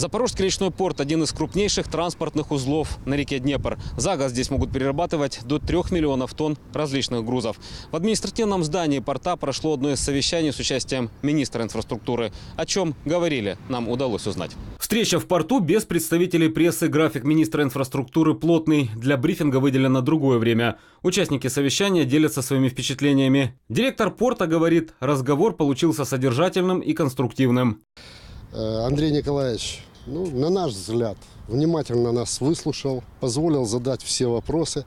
Запорожский речной порт – один из крупнейших транспортных узлов на реке Днепр. За год здесь могут перерабатывать до 3 миллионов тонн различных грузов. В административном здании порта прошло одно из совещаний с участием министра инфраструктуры. О чем говорили, нам удалось узнать. Встреча в порту без представителей прессы. График министра инфраструктуры плотный. Для брифинга выделено другое время. Участники совещания делятся своими впечатлениями. Директор порта говорит, разговор получился содержательным и конструктивным. Э, Андрей Николаевич, ну, на наш взгляд, внимательно нас выслушал, позволил задать все вопросы.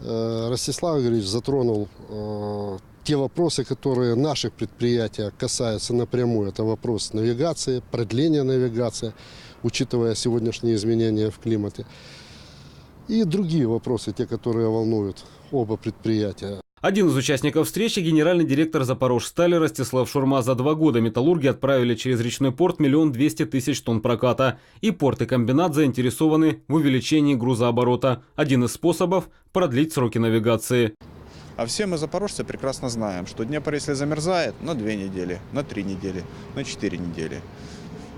Э, Ростислав Игоревич затронул э, те вопросы, которые наших предприятий касаются напрямую. Это вопрос навигации, продления навигации, учитывая сегодняшние изменения в климате. И другие вопросы, те, которые волнуют оба предприятия. Один из участников встречи – генеральный директор Запорожстали Ростислав Шурма. За два года металлурги отправили через речной порт миллион двести тысяч тонн проката. И порт и комбинат заинтересованы в увеличении грузооборота. Один из способов – продлить сроки навигации. А все мы, запорожцы, прекрасно знаем, что Днепр, если замерзает, на две недели, на три недели, на четыре недели.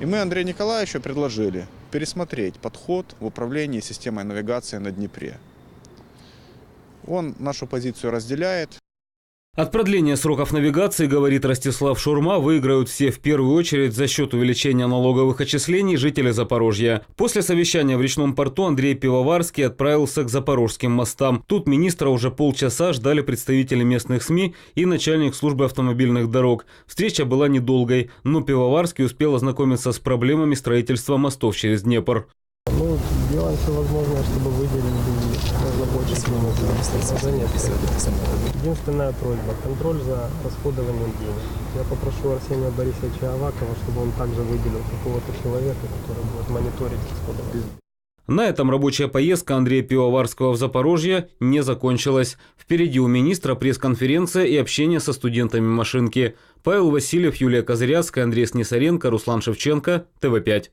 И мы Андрею Николаевичу предложили пересмотреть подход в управлении системой навигации на Днепре. Он нашу позицию разделяет. От продления сроков навигации, говорит Ростислав Шурма, выиграют все в первую очередь за счет увеличения налоговых отчислений жители Запорожья. После совещания в речном порту Андрей Пивоварский отправился к запорожским мостам. Тут министра уже полчаса ждали представители местных СМИ и начальник службы автомобильных дорог. Встреча была недолгой, но Пивоварский успел ознакомиться с проблемами строительства мостов через Днепр. Ну, делаем все возможное, чтобы выделили разработчики Единственная просьба – контроль за расходованием денег. Я попрошу Арсения Борисовича Авакова, чтобы он также выделил какого-то человека, который будет мониторить расходование. На этом рабочая поездка Андрея Пивоварского в Запорожье не закончилась. Впереди у министра пресс-конференция и общение со студентами машинки. Павел Васильев, Юлия Козыряцкая, Андрей Снисаренко, Руслан Шевченко, ТВ5.